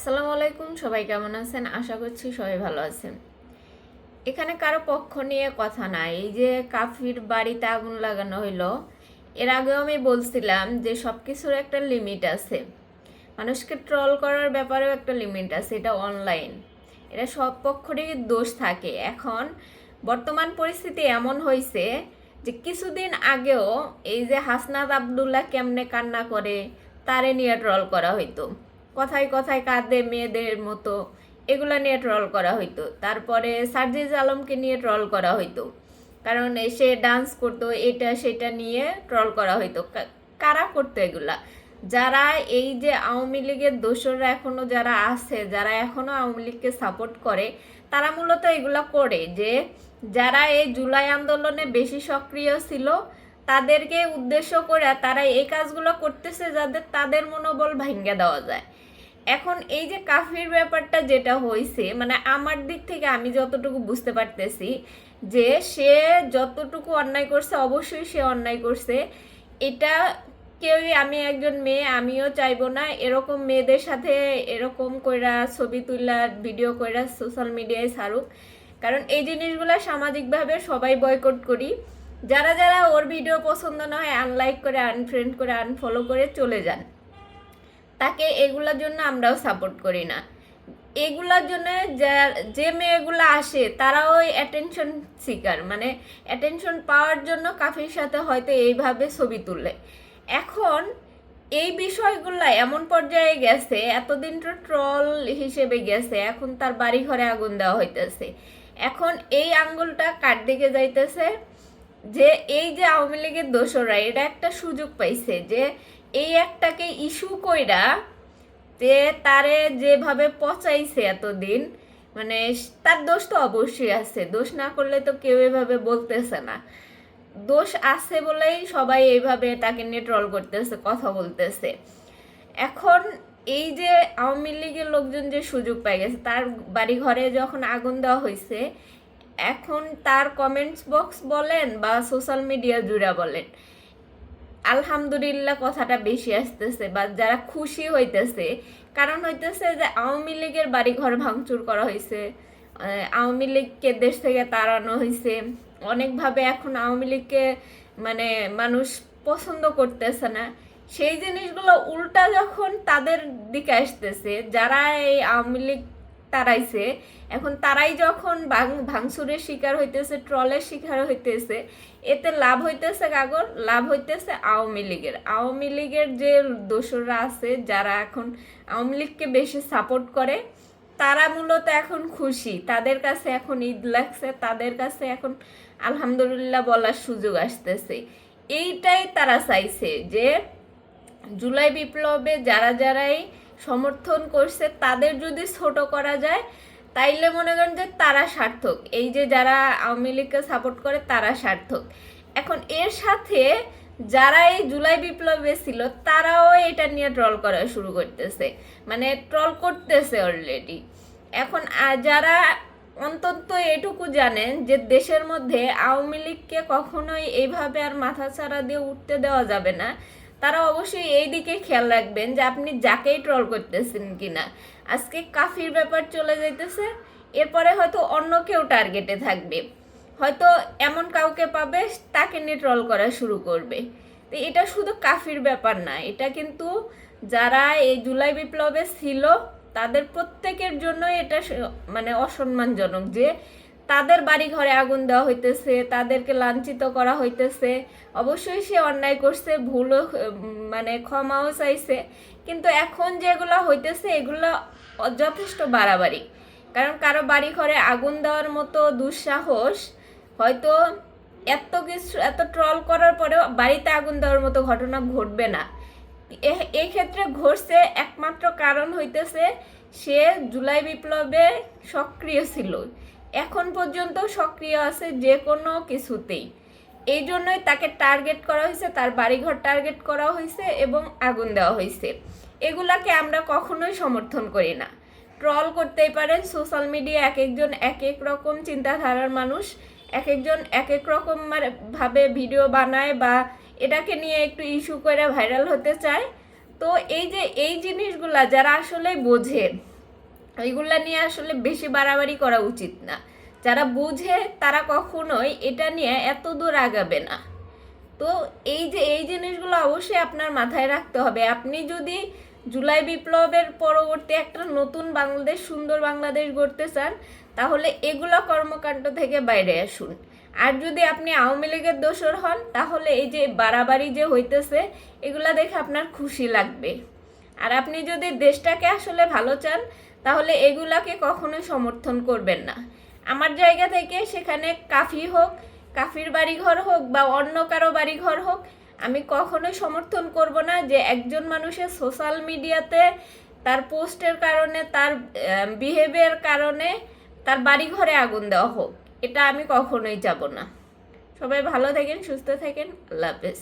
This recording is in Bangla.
আসসালামু আলাইকুম, সবাই কেমন আছেন? আশা করছি সবাই ভালো আছেন। এখানে কারও পক্ষ নিয়ে কথা নাই। এই যে কাফির বাড়িতে আগুন লাগানো হইল, এর আগেও আমি বলছিলাম যে সব কিছুর একটা লিমিট আছে। মানুষকে ট্রল করার ব্যাপারেও একটা লিমিট আছে, এটা অনলাইন এটা সব পক্ষেরই দোষ থাকে। এখন বর্তমান পরিস্থিতি এমন হয়েছে যে কিছুদিন আগেও এই যে হাসনাত আবদুল্লাহ কেমনে কান্না করে, তারে নিয়ে ট্রল করা হইতো। কথায় কথায় কাঁদে মেয়েদের মতো। এগুলো নিয়ে ট্রল করা হইতো। তারপরে সার্জিজ আলমকে নিয়ে ট্রল করা হইতো। কারণ সে ডান্স করতো, এটা সেটা নিয়ে ট্রল করা হইতো। কারা করতো এগুলা? যারা এই যে আওয়ামী লীগের দোসররা এখনও যারা আছে, যারা এখনও আওয়ামী লীগকে সাপোর্ট করে, তারা মূলত এগুলা করে যে, যারা এই জুলাই আন্দোলনে বেশি সক্রিয় ছিল, তাদেরকে উদ্দেশ্য করে তারা এই কাজগুলো করতেছে যাদের তাদের মনোবল ভাঙ্গে দেওয়া যায়। এখন এই যে কাফির ব্যাপারটা যেটা হয়েছে মানে আমার দিক থেকে আমি যতটুকু বুঝতে পারতেছি যে সে যতটুকু অন্যায় করছে, অবশ্যই সে অন্যায় করছে। এটা কেউই, আমি একজন মেয়ে, আমিও চাইব না। এরকম মেয়েদের সাথে এরকম কইরা ছবি তুলা ভিডিও কইরা সোশ্যাল মিডিয়ায় ছাড়ুক। কারণ এই জিনিসগুলো সামাজিকভাবে সবাই বয়কট করি। যারা যারা ওর ভিডিও পছন্দ না হয় আনলাইক করে আনফ্রেন্ড করে আনফলো করে চলে যান। তাকে এগুলোর জন্য আমরাও সাপোর্ট করি না। এগুলার জন্য যা- মেয়েগুলো আসে, তারাও অ্যাটেনশন সিকার মানে অ্যাটেনশন পাওয়ার জন্য কাফির সাথে হয়তো এইভাবে ছবি তুলে। এখন এই বিষয়গুলো এমন পর্যায়ে গেছে, এতদিন তো ট্রল হিসেবে গেছে, এখন তার বাড়ি ঘরে আগুন দেওয়া হইতেছে। এখন এই আঙ্গুলটা কার দিকে যাইতেছে? যে এই যে আওয়ামী লীগের দোসররা এটা একটা সুযোগ পাইছে যে এই একটাকে ইস্যু কইরা যে তারে যেভাবে পচাইছে এতদিন মানে তার দোষ তো অবশ্যই আছে। দোষ না করলে তো কেউ এভাবে বলতেছে না। দোষ আছে বলেই সবাই এইভাবে তাকে নিয়ে ট্রল করতেছে, কথা বলতেছে। এখন এই যে আওয়ামী লীগের লোকজন যে সুযোগ পাই গেছে, তার বাড়ি ঘরে যখন আগুন দেওয়া হয়েছে এখন তার কমেন্টস বক্স বলেন বা সোশ্যাল মিডিয়া জুড়ে বলেন আলহামদুলিল্লাহ কথাটা বেশি আসতেছে বা যারা খুশি হইতেছে। কারণ হইতেছে যে আওয়ামী লীগের বাড়ি ঘর ভাঙচুর করা হয়েছে আওয়ামী লীগকে দেশ থেকে তাড়ানো হয়েছে অনেকভাবে এখন আওয়ামী লীগকে মানে মানুষ পছন্দ করতেছে না। সেই জিনিসগুলো উল্টা যখন তাদের দিকে আসতেছে, যারা এই আওয়ামী লীগ তারাইছে। এখন তারাই যখন ভাঙ ভাঙচুরের শিকার হইতেছে, ট্রলের শিকার হইতেছে, এতে লাভ হইতেছে কাগর, লাভ হইতেছে আওয়ামী লীগের। আওয়ামী লীগের যে দোসররা আছে, যারা এখন আওয়ামী লীগকে বেশি সাপোর্ট করে, তারা মূলত এখন খুশি। তাদের কাছে এখন ঈদ লাগছে, তাদের কাছে এখন আলহামদুলিল্লাহ বলার সুযোগ আসতেছে। এইটাই তারা চাইছে যে, জুলাই বিপ্লবে যারা যারাই সমর্থন করছে, তাদের যদি ছোট করা যায়, তাইলে মনে করেন যে তারা সার্থক। এই যে যারা আওয়ামী লীগকে সাপোর্ট করে, তারা সার্থক। এখন এর সাথে যারা এই জুলাই বিপ্লবে ছিল, তারাও এটা নিয়ে ট্রল করা শুরু করতেছে। মানে ট্রল করতেছে অলরেডি এখন যারা অন্তত এটুকু জানেন যে দেশের মধ্যে আওয়ামী লীগকে কখনোই এইভাবে আর মাথা ছাড়া দিয়ে উঠতে দেওয়া যাবে না। তারা অবশ্যই এই দিকে খেয়াল রাখবেন যে আপনি যাকেই ট্রল করতেছেন কিনা। আজকে কাফির ব্যাপার চলে যাইতেছে, এরপরে হয়তো অন্য কেউ টার্গেটে থাকবে। হয়তো এমন কাউকে পাবে তাকে নিয়ে ট্রল করা শুরু করবে। তো এটা শুধু কাফির ব্যাপার না, এটা কিন্তু যারা এই জুলাই বিপ্লবে ছিল, তাদের প্রত্যেকের জন্য এটা মানে অসম্মানজনক যে তাদের বাড়ি ঘরে আগুন দেওয়া হইতেছে, তাদেরকে লাঞ্ছিত করা হইতেছে। অবশ্যই সে অন্যায় করছে, ভুলও মানে ক্ষমাও চাইছে। কিন্তু এখন যেগুলো হইতেছে, এগুলো যথেষ্ট বাড়াবাড়ি। কারণ কারও বাড়ি ঘরে আগুন দেওয়ার মতো দুঃসাহস, হয়তো এত কিছু, এত ট্রল করার পরেও বাড়িতে আগুন দেওয়ার মতো ঘটনা ঘটবে না। এই ক্ষেত্রে ঘটছে একমাত্র কারণ হইতেছে, সে জুলাই বিপ্লবে সক্রিয় ছিল। এখন পর্যন্ত সক্রিয় আছে যে কোনো কিছুতেই। এই জন্যই তাকে টার্গেট করা হয়েছে, তার বাড়িঘর টার্গেট করা হয়েছে এবং আগুন দেওয়া হয়েছে। এগুলাকে আমরা কখনোই সমর্থন করি না। ট্রল করতেই পারেন, সোশ্যাল মিডিয়া এক একজন এক এক রকম চিন্তাধারার মানুষ, এক একজন এক এক রকম মানে ভাবে ভিডিও বানায় বা এটাকে নিয়ে একটু ইস্যু করে ভাইরাল হতে চায়। তো এই যে, এই জিনিসগুলা যারা আসলে বোঝে এইগুলা নিয়ে আসলে বেশি বাড়াবাড়ি করা উচিত না। যারা বুঝে, তারা কখনোই এটা নিয়ে এত দূর আগাবে না। তো এই যে, এই জিনিসগুলো অবশ্যই আপনার মাথায় রাখতে হবে। আপনি যদি জুলাই বিপ্লবের পরবর্তী একটা নতুন বাংলাদেশ, সুন্দর বাংলাদেশ গড়তে চান, তাহলে এগুলো কর্মকাণ্ড থেকে বাইরে আসুন। আর যদি আপনি আওয়ামী লীগের দোষর হন, তাহলে এই যে বাড়াবাড়ি যে হইতেছে, এগুলা দেখে আপনার খুশি লাগবে। আর আপনি যদি দেশটাকে আসলে ভালো চান তাহলে এগুলাকে কখনোই সমর্থন করবেন না। আমার জায়গা থেকে সেখানে কাফি হোক, কাফির বাড়িঘর হোক বা অন্য কারও বাড়িঘর হোক, আমি কখনোই সমর্থন করব না যে একজন মানুষের সোশ্যাল মিডিয়াতে তার পোস্টের কারণে, তার বিহেভিয়ার কারণে তার বাড়িঘরে আগুন দেওয়া হোক। এটা আমি কখনোই যাব না। সবাই ভালো থাকেন, সুস্থ থাকেন। আল্লাহ হাফেজ।